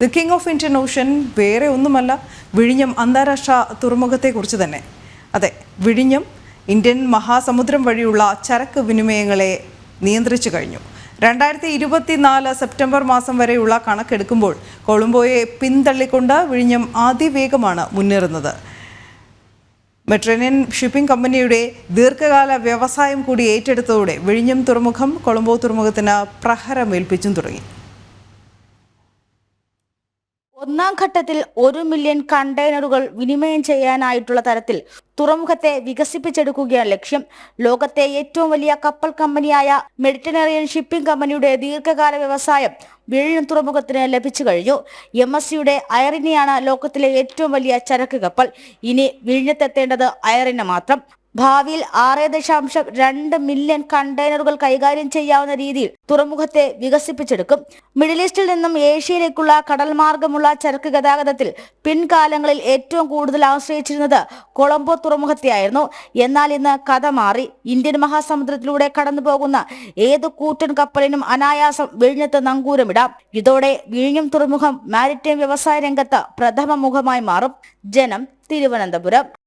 The king of Indian ocean വേറെ ഒന്നുമല്ല വിഴിഞ്ഞം അന്താരാഷ്ട്ര തുറമുഖത്തെക്കുറിച്ച് തന്നെ. അതെ വിഴിഞ്ഞം ഇന്ത്യൻ മഹാസമുദ്രം വഴിയുള്ള ചരക്ക് വിനിമയങ്ങളെ നിയന്ത്രിച്ചു കഴിഞ്ഞു. രണ്ടായിരത്തി ഇരുപത്തിനാല് സെപ്റ്റംബർ മാസം വരെയുള്ള കണക്കെടുക്കുമ്പോൾ കൊളംബോയെ പിന്തള്ളിക്കൊണ്ട് വിഴിഞ്ഞം അതിവേഗമാണ് മുന്നേറുന്നത്. മെട്രേനിയൻ ഷിപ്പിംഗ് കമ്പനിയുടെ ദീർഘകാല വ്യവസായം കൂടി ഏറ്റെടുത്തതോടെ വിഴിഞ്ഞം തുറമുഖം കൊളംബോ തുറമുഖത്തിന് പ്രഹരമേൽപ്പിച്ചും തുടങ്ങി. ഒന്നാം ഘട്ടത്തിൽ ഒരു മില്യൺ കണ്ടെയ്നറുകൾ വിനിമയം ചെയ്യാനായിട്ടുള്ള തരത്തിൽ തുറമുഖത്തെ വികസിപ്പിച്ചെടുക്കുകയാണ് ലക്ഷ്യം. ലോകത്തെ ഏറ്റവും വലിയ കപ്പൽ കമ്പനിയായ മെഡിറ്ററേനിയൻ ഷിപ്പിംഗ് കമ്പനിയുടെ ദീർഘകാല വ്യവസായം വിഴിഞ്ഞം തുറമുഖത്തിന് ലഭിച്ചു കഴിഞ്ഞു. എം എസ് സിയുടെ അയറിനെയാണ് ലോകത്തിലെ ഏറ്റവും വലിയ ചരക്ക് കപ്പൽ. ഇനി വിഴിഞ്ഞത്തെത്തേണ്ടത് അയറിന് മാത്രം. ഭാവിയിൽ ആറ് ദശാംശം രണ്ട് മില്യൺ കണ്ടെയ്നറുകൾ കൈകാര്യം ചെയ്യാവുന്ന രീതിയിൽ തുറമുഖത്തെ വികസിപ്പിച്ചെടുക്കും. മിഡിൽ ഈസ്റ്റിൽ നിന്നും ഏഷ്യയിലേക്കുള്ള കടൽ മാർഗമുള്ള ചരക്ക് ഗതാഗതത്തിൽ പിൻകാലങ്ങളിൽ ഏറ്റവും കൂടുതൽ ആശ്രയിച്ചിരുന്നത് കൊളംബോ തുറമുഖത്തെയായിരുന്നു. എന്നാൽ ഇന്ന് കഥ മാറി. ഇന്ത്യൻ മഹാസമുദ്രത്തിലൂടെ കടന്നു പോകുന്ന ഏത് കൂറ്റൻ കപ്പലിനും അനായാസം വിഴിഞ്ഞത്ത് നങ്കൂരമിടാം. ഇതോടെ വിഴിഞ്ഞം തുറമുഖം മാരിടൈം വ്യവസായ രംഗത്ത് പ്രഥമ മുഖമായി മാറും. ജനം തിരുവനന്തപുരം.